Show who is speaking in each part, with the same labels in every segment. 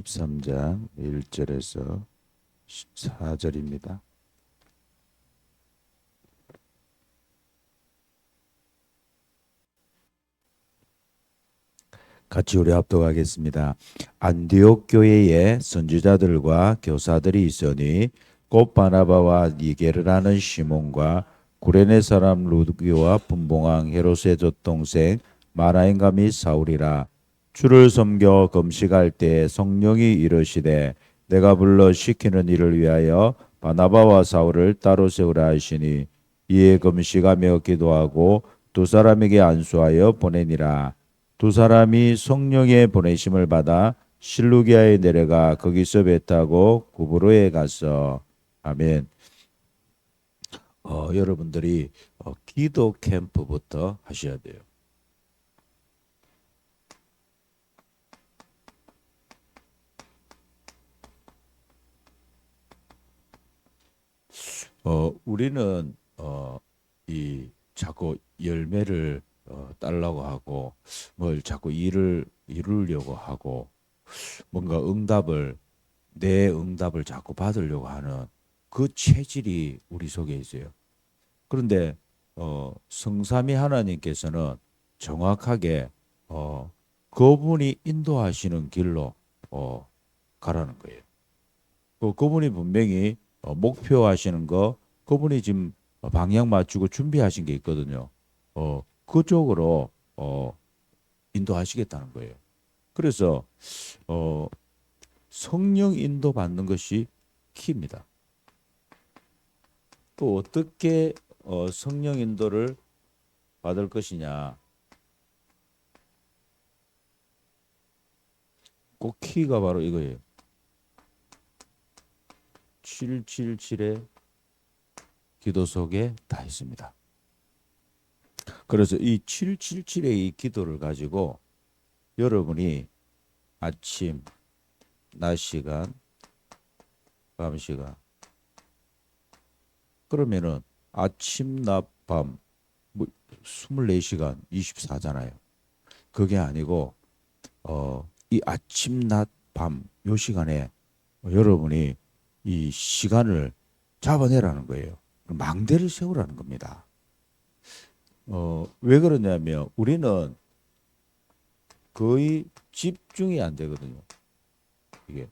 Speaker 1: 13장 1절에서 14절입니다. 같이 우리 합독하겠습니다. 안디옥 교회에 선지자들과 교사들이 있으니 곧 바나바와 니게르라는 시몬과 구레네 사람 루드기와 분봉왕 헤롯의 젖동생 마라인가 및 사울이라 주를 섬겨 금식할 때 성령이 이르시되 내가 불러 시키는 일을 위하여 바나바와 사울을 따로 세우라 하시니 이에 금식하며 기도하고 두 사람에게 안수하여 보내니라 두 사람이 성령의 보내심을 받아 실루기아에 내려가 거기서 배 타고 구브로에 가서 아멘. 어, 여러분들이 어, 기도 캠프부터 하셔야 돼요. 어, 우리는 어, 이 자꾸 열매를 어, 달라고 하고 뭘 자꾸 일을 이루려고 하고 뭔가 응답을 내 응답을 자꾸 받으려고 하는 그 체질이 우리 속에 있어요. 그런데 어, 성삼위 하나님께서는 정확하게 어, 그분이 인도하시는 길로 어, 가라는 거예요. 그 그분이 분명히 어, 목표하시는 거 그분이 지금 방향 맞추고 준비하신 게 있거든요. 어, 그쪽으로 어, 인도하시겠다는 거예요. 그래서 어, 성령 인도 받는 것이 키입니다. 또 어떻게 어, 성령 인도를 받을 것이냐? 그 키가 바로 이거예요. 777의 기도 속에 다 있습니다. 그래서 이 777의 이 기도를 가지고 여러분이 아침, 낮 시간, 밤 시간 그러면은 아침, 낮, 밤, 뭐 24시간 24잖아요. 그게 아니고 어, 이 아침, 낮, 밤 요 시간에 여러분이 이 시간을 잡아내라는 거예요. 망대를 세우라는 겁니다. 어, 왜 그러냐면 우리는 거의 집중이 안 되거든요. 이게.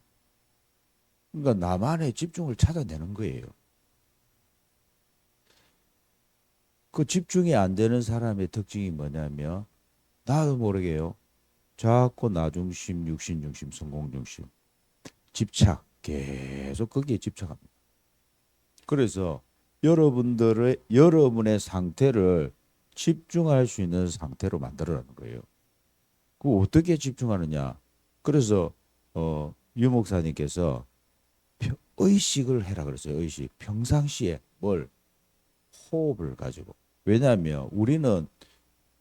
Speaker 1: 그러니까 나만의 집중을 찾아내는 거예요. 그 집중이 안 되는 사람의 특징이 뭐냐면 나도 모르게요. 자꾸 나 중심, 육신 중심, 성공 중심, 집착 계속 거기에 집착합니다. 그래서 여러분들의 여러분의 상태를 집중할 수 있는 상태로 만들어라는 거예요. 그 어떻게 집중하느냐? 그래서 어, 유 목사님께서 의식을 해라 그랬어요. 의식. 평상시에 뭘 호흡을 가지고. 왜냐하면 우리는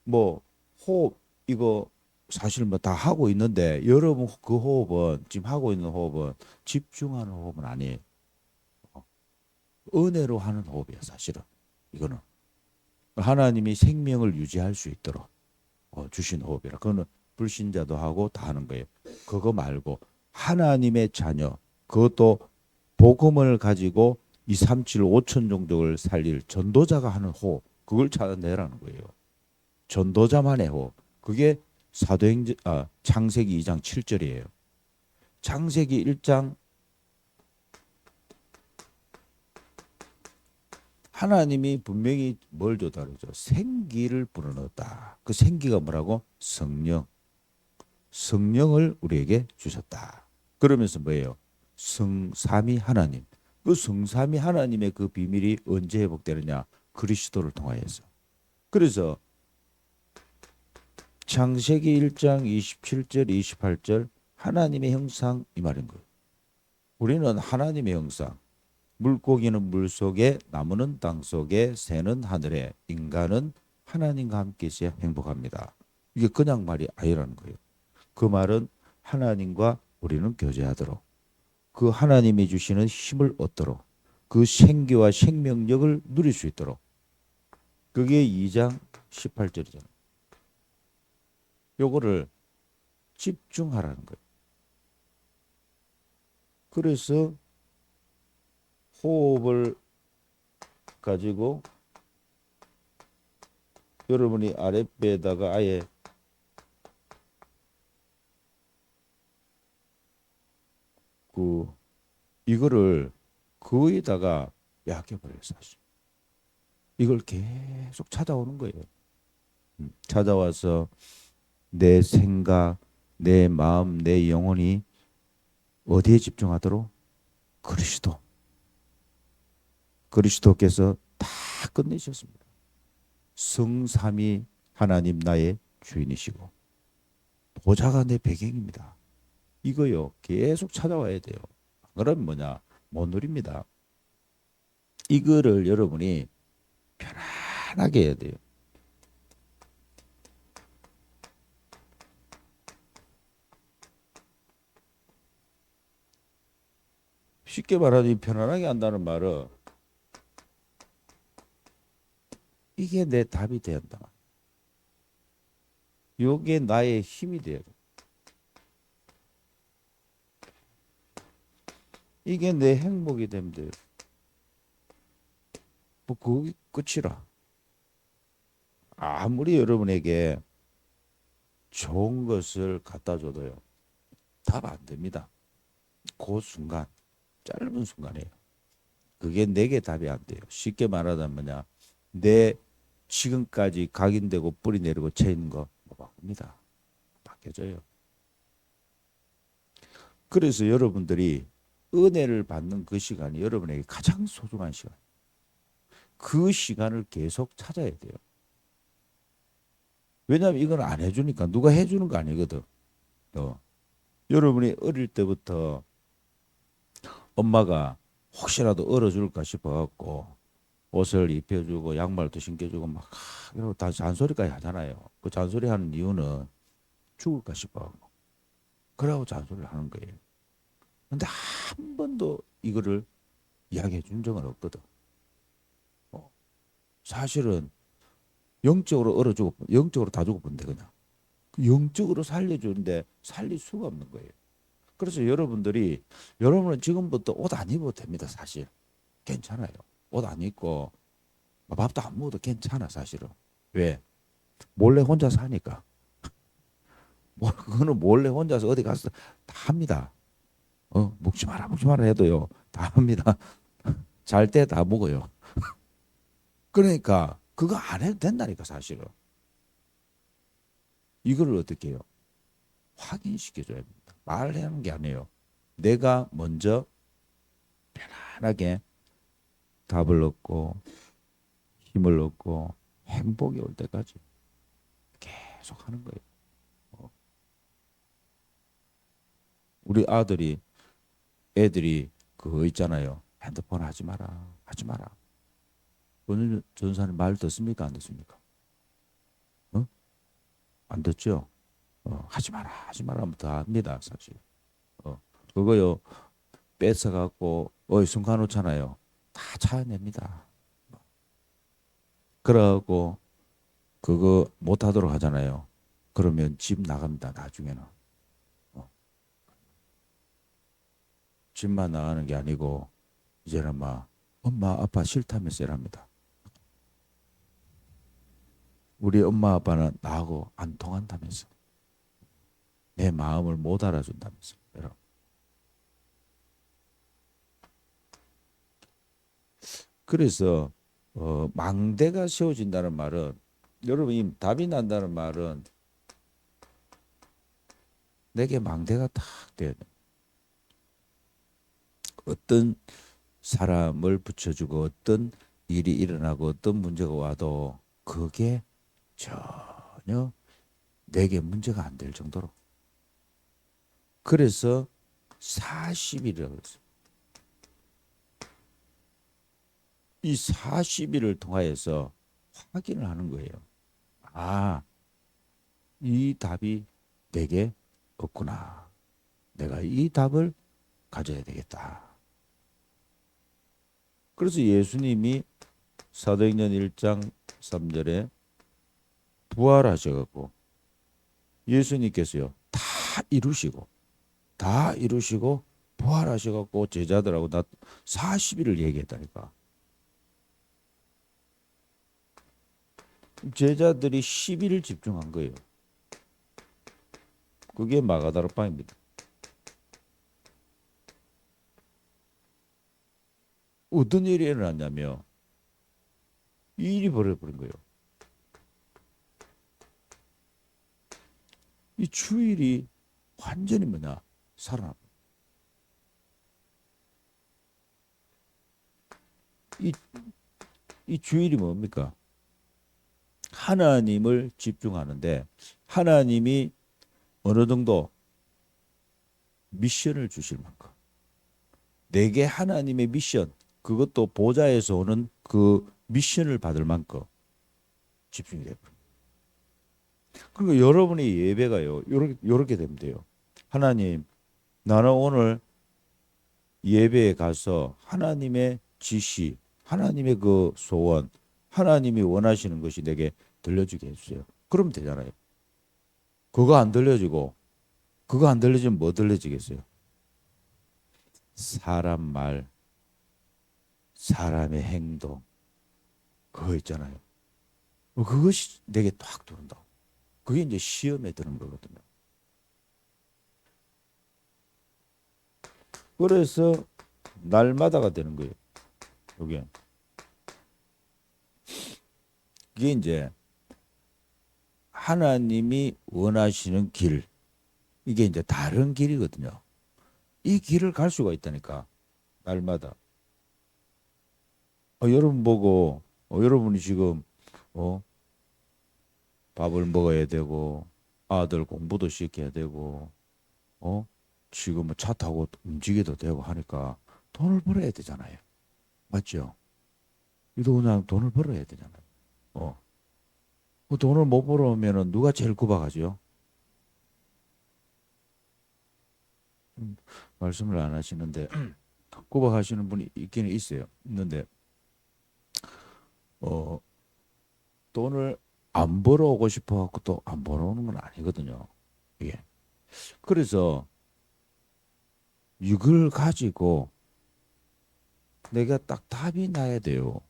Speaker 1: 뭐 호흡 이거 사실 뭐 다 하고 있는데 여러분 그 호흡은 지금 하고 있는 호흡은 집중하는 호흡은 아니에요. 어. 은혜로 하는 호흡이야 사실은 이거는 하나님이 생명을 유지할 수 있도록 어, 주신 호흡이라 그거는 불신자도 하고 다 하는 거예요. 그거 말고 하나님의 자녀 그것도 복음을 가지고 2, 3, 7, 5천 정도를 살릴 전도자가 하는 호흡 그걸 찾아내라는 거예요. 전도자만의 호흡 그게 사도행전 아 창세기 2장 7절이에요. 창세기 1장 하나님이 분명히 뭘 줬다 그러죠? 생기를 불어넣었다. 그 생기가 뭐라고? 성령. 성령을 우리에게 주셨다. 그러면서 뭐예요? 성삼위 하나님. 그 성삼위 하나님의 그 비밀이 언제 회복되느냐? 그리스도를 통하여서. 그래서 창세기 1장 27절 28절 하나님의 형상 이 말인 거예요. 우리는 하나님의 형상. 물고기는 물 속에, 나무는 땅 속에, 새는 하늘에, 인간은 하나님과 함께 있어야 행복합니다. 이게 그냥 말이 아니라는 거예요. 그 말은 하나님과 우리는 교제하도록, 그 하나님이 주시는 힘을 얻도록, 그 생기와 생명력을 누릴 수 있도록. 그게 2장 18절이잖아요. 요거를 집중하라는 거예요. 그래서 호흡을 가지고 여러분이 아랫배에다가 아예 그 이거를 거의다가 약해버려요 사실. 이걸 계속 찾아오는 거예요. 음, 찾아와서 내 생각, 내 마음, 내 영혼이 어디에 집중하도록 그리스도. 그리스도께서 다 끝내셨습니다. 성삼위 하나님 나의 주인이시고 보좌가 내 배경입니다. 이거요 계속 찾아와야 돼요. 그럼 뭐냐 못 누립니다. 이거를 여러분이 편안하게 해야 돼요. 쉽게 말하면 편안하게 한다는 말은 이게 내 답이 된다. 요게 나의 힘이 돼야 돼. 이게 내 행복이 되면 돼요. 뭐 그게 끝이라. 아무리 여러분에게 좋은 것을 갖다 줘도요. 답 안 됩니다. 그 순간 짧은 순간이에요. 그게 내게 답이 안 돼요. 쉽게 말하자면 뭐냐. 내 지금까지 각인되고 뿌리 내리고 채 있는 거못 바꿉니다. 바뀌어져요. 그래서 여러분들이 은혜를 받는 그 시간이 여러분에게 가장 소중한 시간. 그 시간을 계속 찾아야 돼요. 왜냐하면 이건 안 해주니까 누가 해주는 거 아니거든. 어. 여러분이 어릴 때부터 엄마가 혹시라도 얼어줄까 싶어갖고 옷을 입혀주고 양말도 신겨주고 막 이러고 다 잔소리까지 하잖아요. 그 잔소리 하는 이유는 죽을까 싶어갖고 그러고 잔소리를 하는 거예요. 근데 한 번도 이거를 이야기해 준 적은 없거든. 어. 사실은 영적으로 얼어 죽어, 영적으로 다 죽어본데 그냥. 그 영적으로 살려주는데 살릴 수가 없는 거예요. 그래서 여러분들이 여러분은 지금부터 옷 안 입어도 됩니다. 사실 괜찮아요. 옷 안 입고 밥도 안 먹어도 괜찮아 사실은. 왜? 몰래 혼자 사니까. 뭐 그거는 몰래 혼자서 어디 가서 다 합니다. 어 먹지 마라 먹지 마라 해도요 다 합니다. 잘 때 다 먹어요. 그러니까 그거 안 해도 된다니까 사실은. 이거를 어떻게 해요? 확인시켜줘야 됩니다. 말하는 게 아니에요. 내가 먼저 편안하게 답을 얻고 힘을 얻고 행복이 올 때까지 계속 하는 거예요. 어. 우리 아들이 애들이 그거 있잖아요. 핸드폰 하지 마라. 하지 마라. 오늘 전사님 말 듣습니까? 안 듣습니까? 어? 안 듣죠? 어, 하지 마라. 하지 마라 하면 다 합니다. 사실. 어, 그거요. 뺏어갖고 어이 순간 놓잖아요. 다 찾아냅니다. 그러고 그거 못하도록 하잖아요. 그러면 집 나갑니다. 나중에는. 어. 집만 나가는 게 아니고 이제는 막 엄마 아빠 싫다면서 이랍니다. 우리 엄마 아빠는 나하고 안 통한다면서 내 마음을 못 알아준다면서 여러분. 그래서 어, 망대가 세워진다는 말은 여러분 이 답이 난다는 말은 내게 망대가 탁 돼야 돼. 어떤 사람을 붙여주고 어떤 일이 일어나고 어떤 문제가 와도 그게 전혀 내게 문제가 안 될 정도로 그래서 40일이라고 했어요. 이 40일을 통하여서 확인을 하는 거예요. 아, 이 답이 내게 없구나. 내가 이 답을 가져야 되겠다. 그래서 예수님이 사도행전 1장 3절에 부활하셔갖고 예수님께서요 다 이루시고 다 이루시고 부활하셔 갖고 제자들하고 나 40일을 얘기했다니까. 제자들이 10일 집중한 거예요. 그게 마가다락방입니다. 어떤 일이 일어났냐면 이 일이 벌어버린 거예요. 이 주일이 완전히 뭐냐 살아나. 이, 이 주일이 뭡니까? 하나님을 집중하는데 하나님이 어느 정도 미션을 주실 만큼 내게 하나님의 미션 그것도 보좌에서 오는 그 미션을 받을 만큼 집중이 돼버립니다. 그리고 여러분의 예배가요 요렇게, 요렇게 되면 돼요. 하나님 나는 오늘 예배에 가서 하나님의 지시 하나님의 그 소원 하나님이 원하시는 것이 내게 들려주게 해주세요. 그러면 되잖아요. 그거 안 들려지고 그거 안 들려지면 뭐 들려지겠어요? 사람 말, 사람의 행동 그거 있잖아요. 뭐 그것이 내게 딱 들어온다. 그게 이제 시험에 드는 거거든요. 그래서 날마다가 되는 거예요. 이게 이게 이제 하나님이 원하시는 길 이게 이제 다른 길이거든요. 이 길을 갈 수가 있다니까 날마다. 어, 여러분 보고 어, 여러분이 지금 어 밥을 먹어야 되고 아들 공부도 시켜야 되고 어 지금 차 타고 움직여도 되고 하니까 돈을 벌어야 되잖아요. 맞죠? 이도 그냥 돈을 벌어야 되잖아요. 어. 그 돈을 못 벌어오면은 누가 제일 구박하죠? 음, 말씀을 안 하시는데 구박하시는 분이 있기는 있어요. 있는데 어 돈을 안 벌어오고 싶어 갖고 또 안 벌어오는 건 아니거든요. 이게 그래서 이걸 가지고 내가 딱 답이 나야 돼요.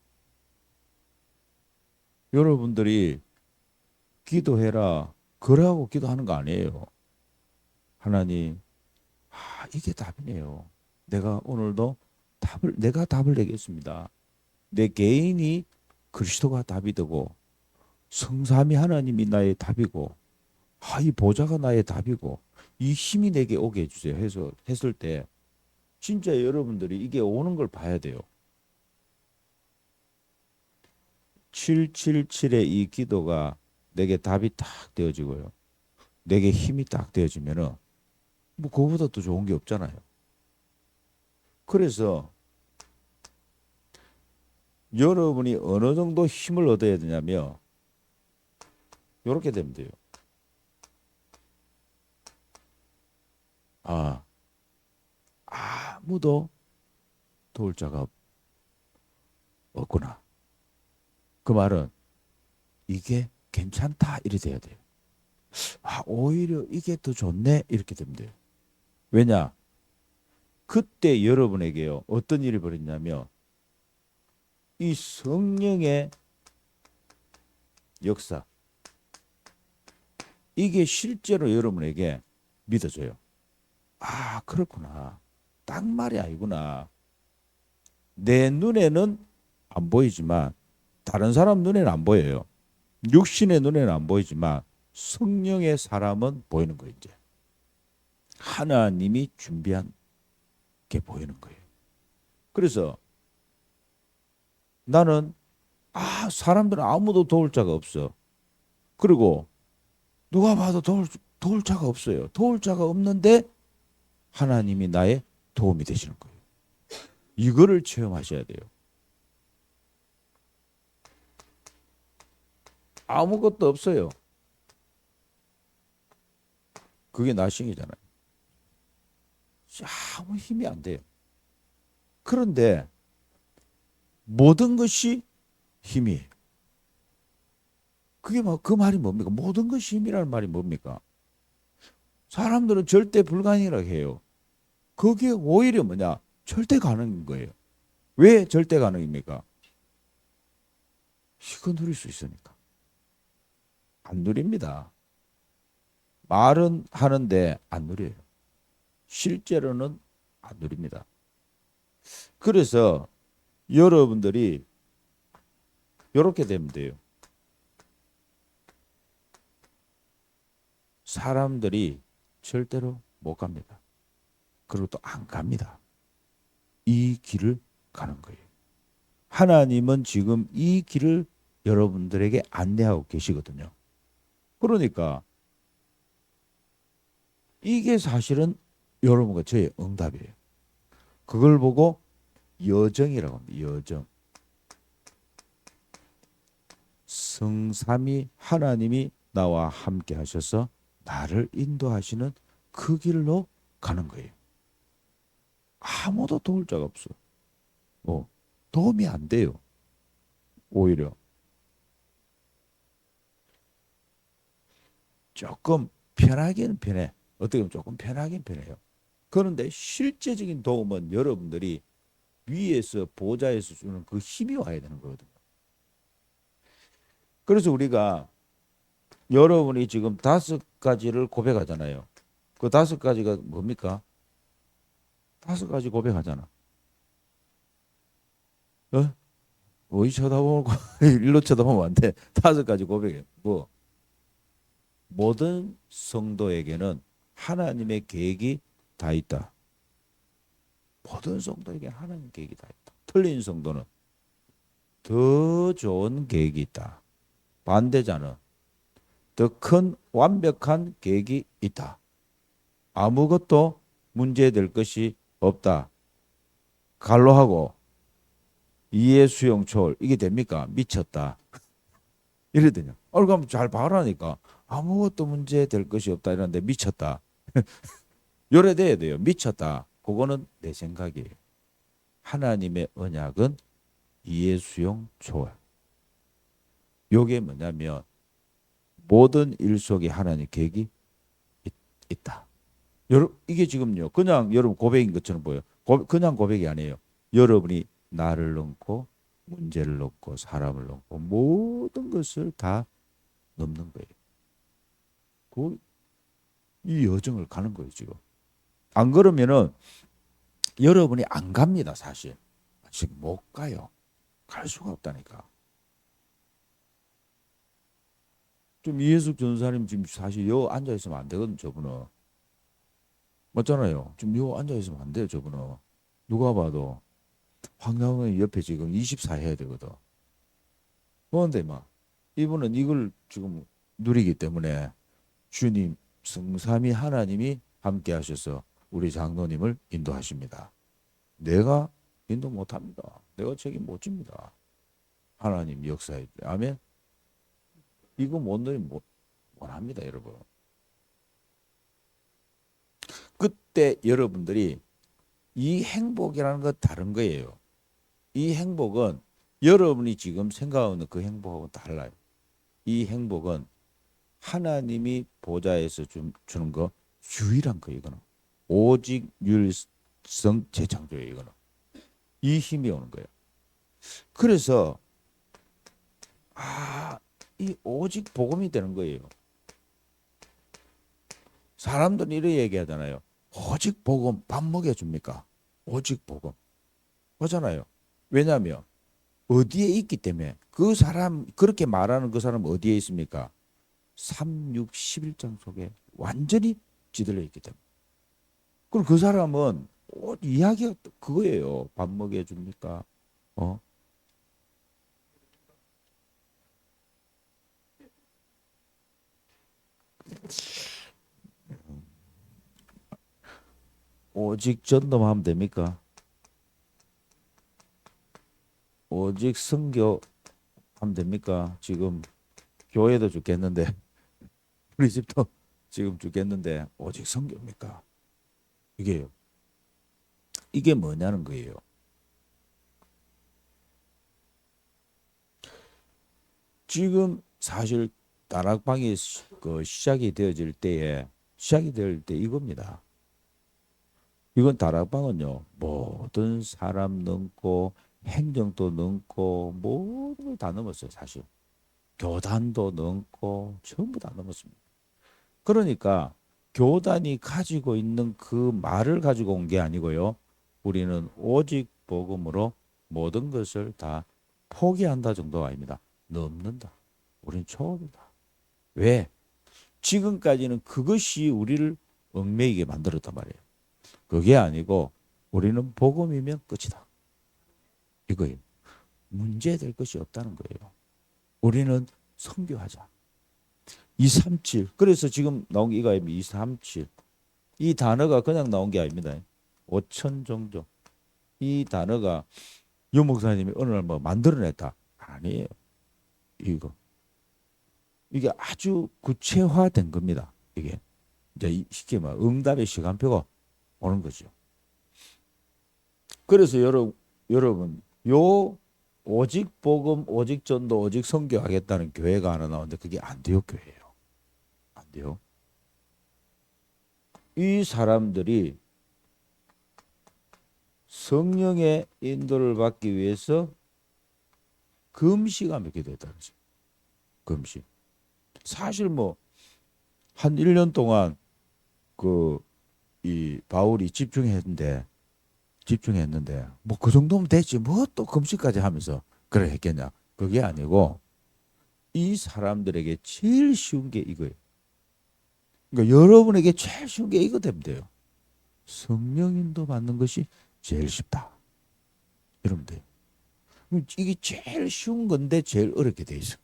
Speaker 1: 여러분들이 기도해라. 그러고 기도하는 거 아니에요. 하나님, 아, 이게 답이네요. 내가 오늘도 답을, 내가 답을 내겠습니다. 내 개인이 그리스도가 답이 되고, 성삼이 하나님이 나의 답이고, 아, 이 보좌가 나의 답이고, 이 힘이 내게 오게 해주세요. 해서, 했을 때, 진짜 여러분들이 이게 오는 걸 봐야 돼요. 777의 이 기도가 내게 답이 딱 되어지고요. 내게 힘이 딱 되어지면은 뭐 그거보다 더 좋은 게 없잖아요. 그래서 여러분이 어느 정도 힘을 얻어야 되냐면 이렇게 되면 돼요. 아, 아무도 도울 자가 없구나. 그 말은 이게 괜찮다 이래 돼야 돼요. 아 오히려 이게 더 좋네 이렇게 되면 돼요. 왜냐? 그때 여러분에게요 어떤 일이 벌어졌냐면 이 성령의 역사 이게 실제로 여러분에게 믿어져요. 아 그렇구나. 딱 말이 아니구나. 내 눈에는 안 보이지만 다른 사람 눈에는 안 보여요. 육신의 눈에는 안 보이지만 성령의 사람은 보이는 거예요, 이제. 하나님이 준비한 게 보이는 거예요. 그래서 나는 아, 사람들은 아무도 도울 자가 없어. 그리고 누가 봐도 도울, 도울 자가 없어요. 도울 자가 없는데 하나님이 나의 도움이 되시는 거예요. 이거를 체험하셔야 돼요. 아무것도 없어요. 그게 나싱이잖아요. 아무 힘이 안 돼요. 그런데 모든 것이 힘이 그게 뭐그 말이 뭡니까? 모든 것이 힘이라는 말이 뭡니까? 사람들은 절대 불가능이라고 해요. 그게 오히려 뭐냐? 절대 가능인 거예요. 왜 절대 가능입니까? 이거 누릴 수 있으니까. 안 누립니다. 말은 하는데 안 누려요. 실제로는 안 누립니다. 그래서 여러분들이 이렇게 되면 돼요. 사람들이 절대로 못 갑니다. 그리고 또 안 갑니다. 이 길을 가는 거예요. 하나님은 지금 이 길을 여러분들에게 안내하고 계시거든요. 그러니까 이게 사실은 여러분과 저의 응답이에요. 그걸 보고 여정이라고 합니다. 여정. 성삼이 하나님이 나와 함께 하셔서 나를 인도하시는 그 길로 가는 거예요. 아무도 도울 자가 없어. 뭐 도움이 안 돼요. 오히려 조금 편하기는 편해. 어떻게 보면 조금 편하긴 편해요. 그런데 실제적인 도움은 여러분들이 위에서 보좌에서 주는 그 힘이 와야 되는 거거든요. 그래서 우리가 여러분이 지금 다섯 가지를 고백하잖아요. 그 다섯 가지가 뭡니까? 다섯 가지 고백하잖아. 어? 어이 쳐다보고 일로 쳐다보면 안 돼. 다섯 가지 고백해. 뭐 모든 성도에게는 하나님의 계획이 다 있다. 모든 성도에게 하나님 계획이 다 있다. 틀린 성도는 더 좋은 계획이 있다. 반대자는 더 큰 완벽한 계획이 있다. 아무것도 문제될 것이 없다. 갈로하고 이해 수용 초월 이게 됩니까? 미쳤다. 이러더니 얼굴 잘 봐라니까 아무것도 문제 될 것이 없다 이러는데 미쳤다. 요래 돼야 돼요. 미쳤다. 그거는 내 생각이에요. 하나님의 언약은 이해 수용 초월. 요게 뭐냐면 모든 일 속에 하나님 계획이 있, 있다. 여러분 이게 지금요. 그냥 여러분 고백인 것처럼 보여. 고, 그냥 고백이 아니에요. 여러분이 나를 넣고 문제를 넣고 사람을 넣고 모든 것을 다 넘는 거예요. 그, 이 여정을 가는 거예요 지금. 안 그러면은 여러분이 안 갑니다 사실. 지금 못 가요. 갈 수가 없다니까. 좀 이해숙 전사님 지금 사실 여 앉아 있으면 안 되거든 저분은. 맞잖아요. 지금 요 앉아 있으면 안 돼요 저분은. 누가 봐도 황당은 옆에 지금 24 해야 되거든. 그런데 막 이분은 이걸 지금 누리기 때문에 주님 성삼위 하나님이 함께 하셔서 우리 장로님을 인도하십니다. 내가 인도 못합니다. 내가 책임 못 집니다. 하나님 역사에 아멘. 이거 못 누리 못 못합니다, 여러분. 그때 여러분들이 이 행복이라는 건 다른 거예요. 이 행복은 여러분이 지금 생각하는 그 행복하고 달라요. 이 행복은 하나님이 보좌에서 주, 주는 거 유일한 거 이거는 오직 율성 재창조예요 이거는 이 힘이 오는 거예요. 그래서 아 이 오직 복음이 되는 거예요. 사람들은 이렇게 얘기하잖아요. 오직 복음 밥 먹여줍니까? 오직 복음. 그잖아요. 왜냐하면 어디에 있기 때문에 그 사람 그렇게 말하는 그 사람 어디에 있습니까? 3, 6, 11장 속에 완전히 찌들려 있기 때문에. 그럼 그 사람은 어, 이야기가 그거예요. 밥 먹여줍니까? 어? 오직 전도하면 됩니까? 오직 선교 하면 됩니까? 지금 교회도 죽겠는데 우리 집도 지금 죽겠는데 오직 선교입니까? 이게요. 이게 뭐냐는 거예요. 지금 사실 다락방이 그 시작이 되어질 때에 시작이 될 때 이겁니다. 이건 다락방은요 모든 사람 넘고 행정도 넘고 모든 걸 다 넘었어요 사실. 교단도 넘고 전부 다 넘었습니다. 그러니까 교단이 가지고 있는 그 말을 가지고 온 게 아니고요 우리는 오직 복음으로 모든 것을 다 포기한다 정도가 아닙니다. 넘는다. 우리는 초월이다. 왜? 지금까지는 그것이 우리를 얽매이게 만들었단 말이에요 그게 아니고 우리는 복음이면 끝이다. 이거예요. 문제될 것이 없다는 거예요. 우리는 성교하자. 237. 그래서 지금 나온 게 이거 아닙니다. 237. 이 단어가 그냥 나온 게 아닙니다. 5천 종족. 이 단어가 유 목사님이 어느 날 뭐 만들어냈다. 아니에요. 이거. 이게 아주 구체화된 겁니다. 이게. 이제 쉽게 말 응답의 시간표가 오는 거죠. 그래서 여러분, 여러분, 요 오직 복음, 오직 전도, 오직 선교하겠다는 교회가 하나 나오는데 그게 안 돼요, 교회예요. 안 돼요. 이 사람들이 성령의 인도를 받기 위해서 금식하며 기도했다는 거죠. 금식. 사실 뭐, 한 1년 동안 그 이 바울이 집중했는데 집중했는데 뭐 그 정도면 됐지 뭐 또 금식까지 하면서 그래 했겠냐 그게 아니고 이 사람들에게 제일 쉬운 게 이거예요. 그러니까 여러분에게 제일 쉬운 게 이거 되면 돼요. 성령인도 받는 것이 제일 쉽다. 이러면 돼요. 이게 제일 쉬운 건데 제일 어렵게 돼 있어.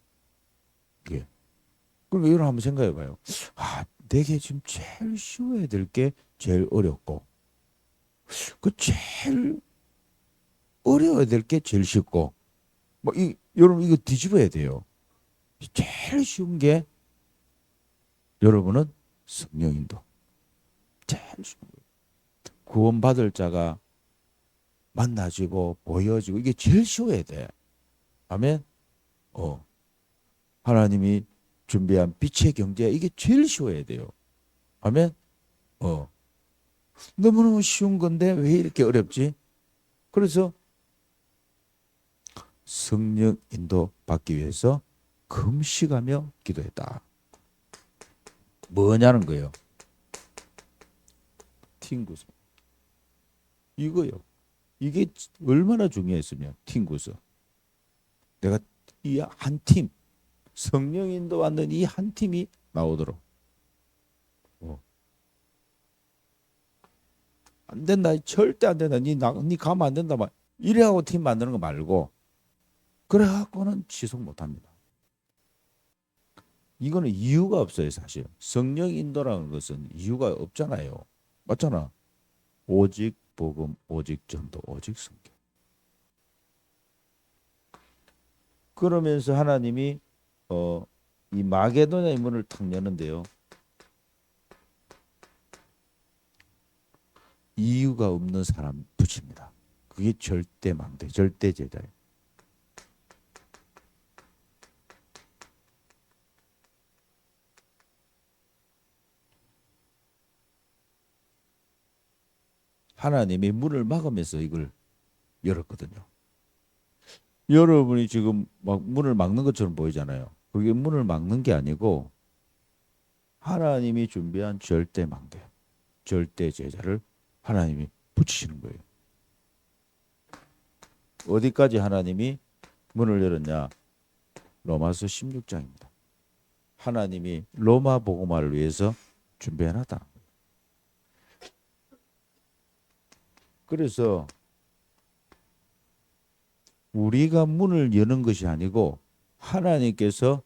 Speaker 1: 이게. 그러니까 여러분 한번 생각해 봐요. 아, 내게 지금 제일 쉬워야 될 게 제일 어렵고 그 제일 어려워야 될 게 제일 쉽고 뭐 이 여러분 이거 뒤집어야 돼요. 제일 쉬운 게 여러분은 성령인도 제일 쉬운 거예요. 구원받을 자가 만나지고 보여지고 이게 제일 쉬워야 돼. 아멘. 어. 하나님이 준비한 빛의 경제 이게 제일 쉬워야 돼요. 아멘. 어. 너무너무 쉬운 건데 왜 이렇게 어렵지? 그래서 성령 인도 받기 위해서 금식하며 기도했다. 뭐냐는 거예요. 팅구서. 이거요. 이게 얼마나 중요했으면 팅구서. 내가 이 한 팀, 성령 인도 받는 이 한 팀이 나오도록. 안 된다. 절대 안 된다. 니, 나, 니 가면 안 된다. 막 이래하고 팀 만드는 거 말고 그래갖고는 지속 못 합니다. 이거는 이유가 없어요, 사실. 성령 인도라는 것은 이유가 없잖아요. 맞잖아. 오직 복음, 오직 전도, 오직 성경. 그러면서 하나님이 어, 이 마게도냐의 문을 탁 여는데요. 이유가 없는 사람 붙입니다. 그게 절대 망대, 절대 제자예요. 하나님이 문을 막으면서 이걸 열었거든요. 여러분이 지금 막 문을 막는 것처럼 보이잖아요. 그게 문을 막는 게 아니고 하나님이 준비한 절대 망대, 절대 제자를 하나님이 붙이시는 거예요. 어디까지 하나님이 문을 열었냐? 로마서 16장입니다. 하나님이 로마 복음화를 위해서 준비해놨다. 그래서 우리가 문을 여는 것이 아니고 하나님께서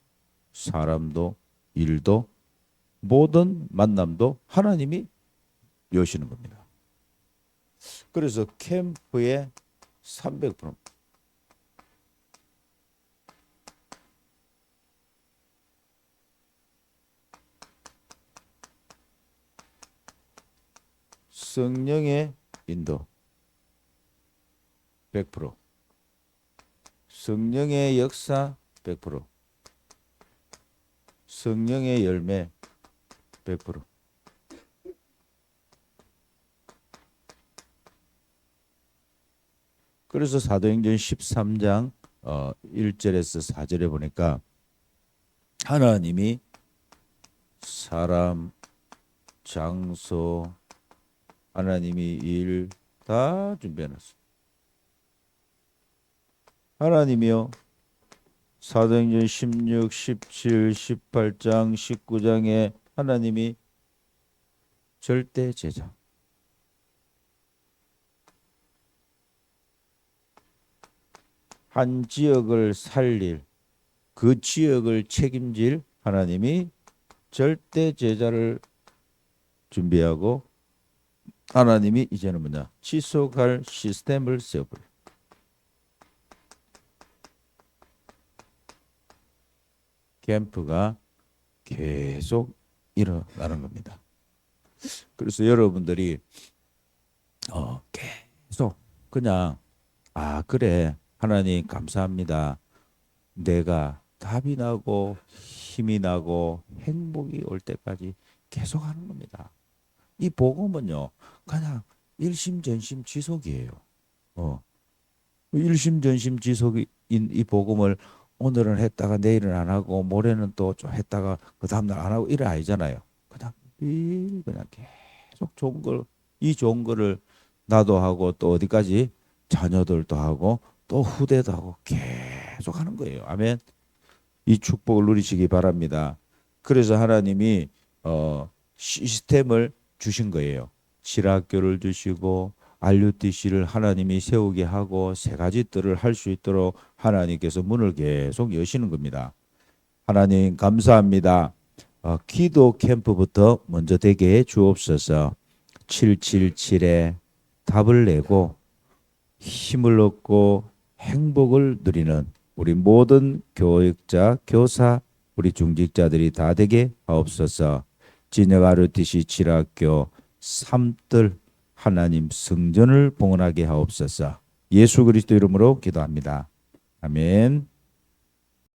Speaker 1: 사람도 일도 모든 만남도 하나님이 여시는 겁니다. 그래서 캠프에 300% 성령의 인도. 100% 성령의 역사 100% 성령의 열매 100% 그래서 사도행전 13장 어 1절에서 4절에 보니까 하나님이 사람 장소 하나님이 일 다 준비해 놨어. 하나님이요. 사도행전 16, 17, 18장, 19장에 하나님이 절대 제자 한 지역을 살릴 그 지역을 책임질 하나님이 절대 제자를 준비하고 하나님이 이제는 뭐냐 지속할 시스템을 세워버려. 캠프가 계속 일어나는 겁니다. 그래서 여러분들이 어 계속 그냥 아 그래 하나님 감사합니다. 내가 답이 나고 힘이 나고 행복이 올 때까지 계속 하는 겁니다. 이 복음은요 그냥 일심전심 지속이에요. 어 일심전심 지속인 이 복음을 오늘은 했다가 내일은 안 하고 모레는 또 좀 했다가 그 다음날 안 하고 이래 아니잖아요. 그냥 늘 그냥 계속 좋은 걸 이 좋은 거를 나도 하고 또 어디까지 자녀들도 하고 또 후대도 하고 계속 하는 거예요. 아멘. 이 축복을 누리시기 바랍니다. 그래서 하나님이 어 시스템을 주신 거예요. 실학교를 주시고 RUTC를 하나님이 세우게 하고 세 가지 뜰을 할 수 있도록 하나님께서 문을 계속 여시는 겁니다. 하나님 감사합니다. 어, 기도 캠프부터 먼저 되게 해 주옵소서. 777에 답을 내고 힘을 얻고 행복을 누리는 우리 모든 교육자, 교사, 우리 중직자들이 다 되게 하옵소서. 진역 아르티시 칠학교 삼뜰 하나님 성전을 봉헌하게 하옵소서. 예수 그리스도 이름으로 기도합니다. 아멘.